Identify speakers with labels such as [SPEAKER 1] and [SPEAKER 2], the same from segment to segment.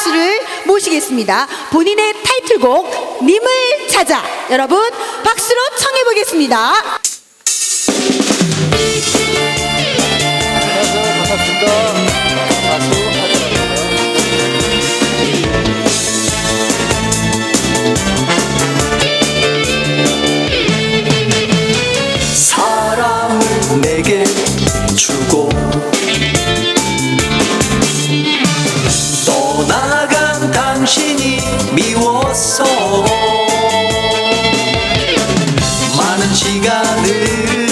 [SPEAKER 1] 가수를 모시겠습니다. 본인의 타이틀곡 님을 찾아 여러분 박수로 청해 보겠습니다.
[SPEAKER 2] 사랑을 내게 주고 당신이 미웠어 많은 시간을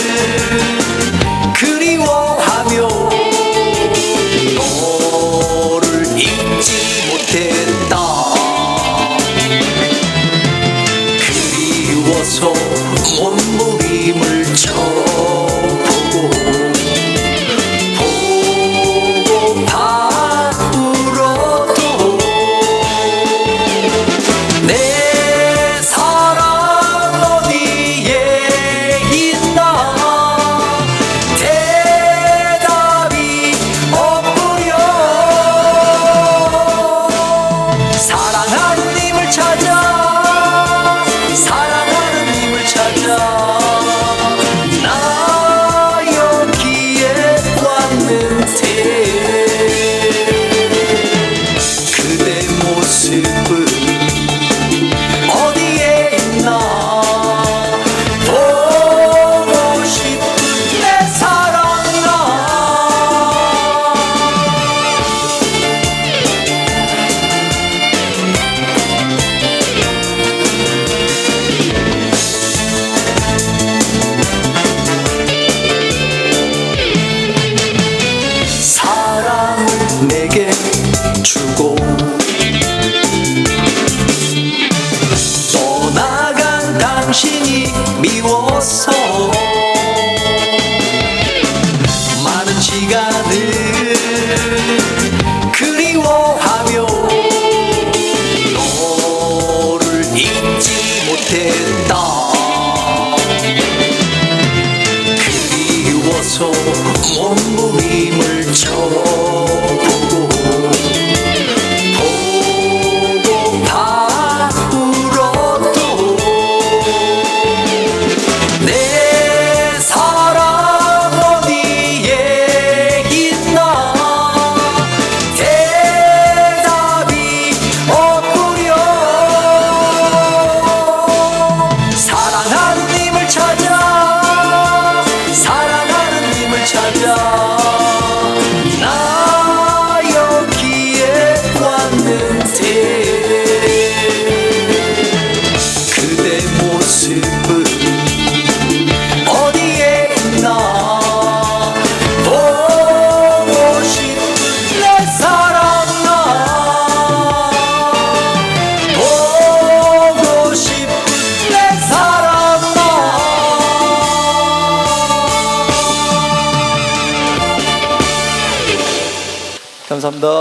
[SPEAKER 2] 그리워하며 너를 잊지 못했 모습은 어디에 있나 보고 싶은 내 사랑아. 사랑을 내게 주고 시간을 그리워하며 너를 잊지 못했다. 그리워서 몸부림을 쳐 감사합니다.